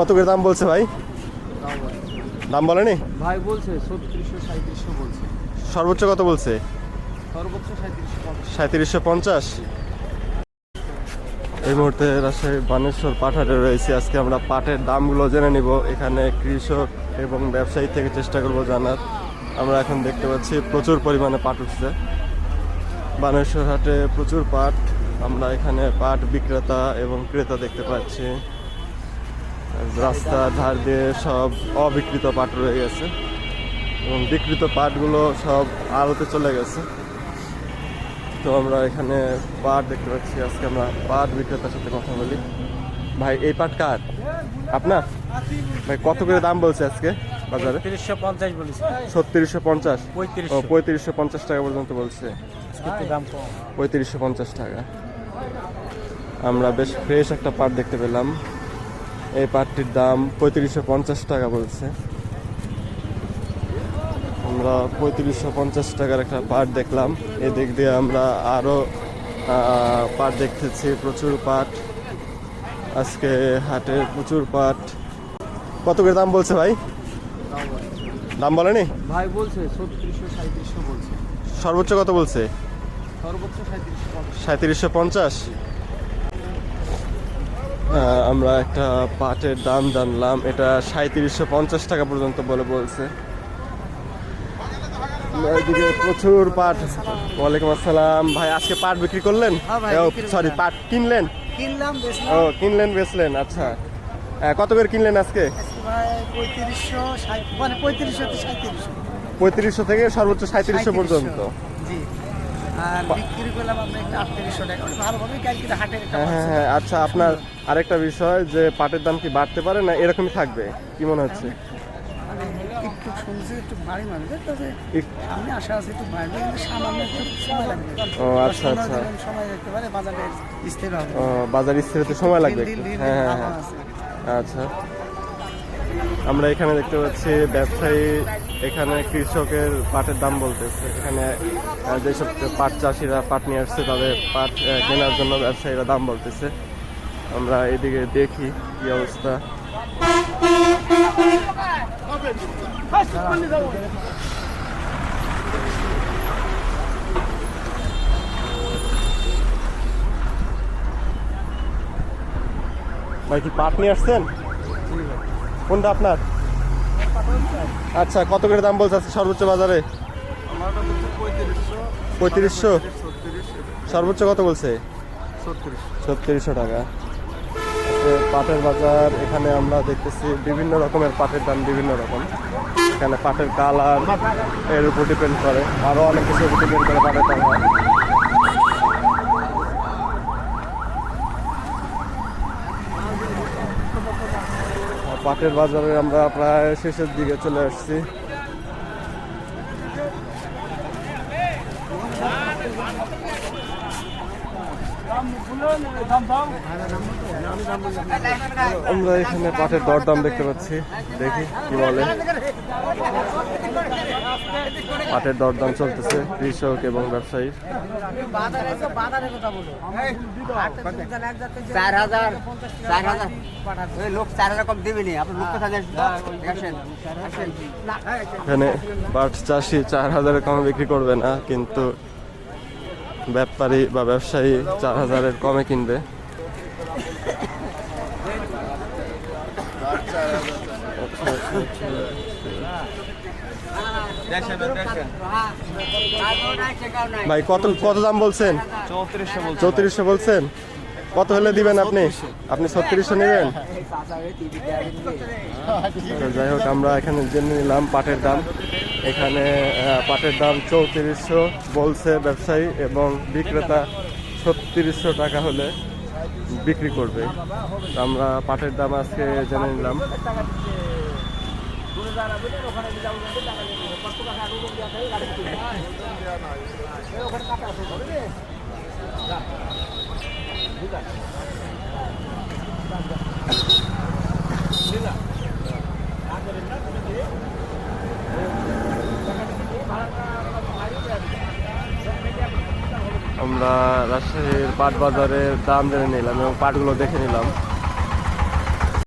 কত করে দাম বলছে ভাই? দাম বলেনি? ভাই বলছে ছত্রিশশো সাঁত্রিশশো বলছে। সর্বোচ্চ কত বলছে? সর্বোচ্চ সাঁত্রিশশো পঞ্চাশ। এই মুহূর্তে রাজশাহী বানেশ্বর পাঠারে রয়েছে। আজকে আমরা পাটের দামগুলো জেনে নিব। এখানে কৃষক এবং ব্যবসায়ী থেকে চেষ্টা করব জানার। আমরা এখন দেখতে পাচ্ছি প্রচুর পরিমাণে পাট উঠছে। বানেশ্বর হাটে প্রচুর পাট। আমরা এখানে পাট বিক্রেতা এবং ক্রেতা দেখতে পাচ্ছি। রাস্তার ধার দিয়ে সব অবিকৃত পাট রয়ে গেছে এবং বিকৃত পাটগুলো সব আড়তে চলে গেছে। তো আমরা এখানে পাট দেখতে পাচ্ছি। আজকে আমরা পাট বিক্রেতার সাথে কথা বলি। ভাই এই পাট কার? আপনার? ভাই কত করে দাম বলছে আজকে বাজারে? তিরিশশো পঞ্চাশ বলেছে। ছত্রিশশো পঞ্চাশ? ও পঁয়ত্রিশশো পঞ্চাশ টাকা পর্যন্ত বলছে। দাম পঁয়ত্রিশশো পঞ্চাশ টাকা। আমরা বেশ ফ্রেশ একটা পাট দেখতে পেলাম। এই পাটটির দাম পঁয়ত্রিশশো পঞ্চাশ টাকা বলছে। আমরা পঁয়ত্রিশশো পঞ্চাশ টাকার একটা পাট দেখলাম। এদিক দিয়ে আমরা আরও পাট দেখতেছি প্রচুর পাট। আজকে হাটে প্রচুর পাট। কত করে দাম বলছে ভাই? দাম বলেনি? ভাই বলছে ছত্রিশশো সাঁত্রিশশো বলছে। সর্বোচ্চ কত বলছে? সর্বোচ্চ সাঁত্রিশশো পঞ্চাশ। সাঁত্রিশশো পঞ্চাশ। আমরা একটা পাটের দাম জানলাম। এটা সাঁত্রিশশো পঞ্চাশ টাকা পর্যন্ত বলে বলছে। এদিকে প্রচুর পাট। ওয়ালাইকুম আসসালাম। ভাই আজকে পাট বিক্রি করলেন? হ্যাঁ সরি পাট কিনলেন? ও কিনলেন বেচলেন আচ্ছা। কত করে কিনলেন আজকে? পঁয়ত্রিশশো মানে পঁয়ত্রিশশো থেকে সর্বোচ্চ সাঁত্রিশশো পর্যন্ত। বিক্রি করলাম আমরা একটা আটত্রিশশো টাকা। ভালোভাবে ক্যালকিটা হাটের হ্যাঁ হ্যাঁ হ্যাঁ আচ্ছা আপনার আরেকটা বিষয় যে পাটের দাম কি বাড়তে পারে না এরকমই থাকবে? কি মনে হচ্ছে? একটু শুনছি একটু বাড়ি মারবে তবে আমি আশা আছি একটু বাড়বে কিন্তু সামান্য একটু সময় লাগবে। ও, আচ্ছা, আচ্ছা। দিন সময় লাগতে পারে বাজারে স্থির হবে। ও, বাজার স্থির হতে সময় লাগবে হ্যাঁ হ্যাঁ হ্যাঁ। আচ্ছা। আমরা এখানে দেখতে পাচ্ছি ব্যবসায়ী এখানে কৃষকের পাটের দাম বলতেছে। এখানে যেসব পাট চাষিরা পাট নিয়ে আসছে, তাদের পাট কেনার জন্য ব্যবসায়ীরা দাম বলতেছে। আমরা এদিকে দেখি কি অবস্থা। ভাই, কি পাট নিয়ে আসছেন? কোনটা আপনার? আচ্ছা কত করে দাম বলছে আজকে সর্বোচ্চ বাজারে? পঁয়ত্রিশশো। সর্বোচ্চ কত বলছে? ছত্রিশশো টাকা। পাটের বাজার এখানে আমরা দেখতেছি বিভিন্ন রকমের পাটের দাম বিভিন্ন রকম। এখানে পাটের কালারের উপর ডিপেন্ড করে। আরও অনেক উপর ডিপেন্ড করে পাটের দাম। হয় আর বাজারে আমরা প্রায় শেষের দিকে চলে আসছি। আমরা এখানে পাঠের দরদাম দেখতে পাচ্ছি। দেখি কি বলে। পাটের দরদাম চলতেছে কৃষক এবং ব্যবসায়ী চার হাজার চার হাজার। লোক চার হাজার কম দেবেনি আপনার লোক কোথায় আসেন আসেন। এখানে পাট চাষি চার হাজারের কমে বিক্রি করবে না কিন্তু ব্যাপারী বা ব্যবসায়ী চার হাজারের কমে কিনবে। ভাই, কত কত দাম বলছেন? চৌত্রিশশো বলছেন। কত হলে দিবেন আপনি? আপনি ছত্রিশশো নেবেন? যাই হোক, আমরা এখানে জেনে নিলাম পাটের দাম। এখানে পাটের দাম চৌত্রিশশো বলছে ব্যবসায়ী এবং বিক্রেতা ছত্রিশশো টাকা হলে বিক্রি করবে। আমরা পাটের দাম আজকে জেনে নিলাম। আমরা রাজশাহীর পাট বাজারের দাম জেনে নিলাম এবং পাটগুলো দেখে নিলাম।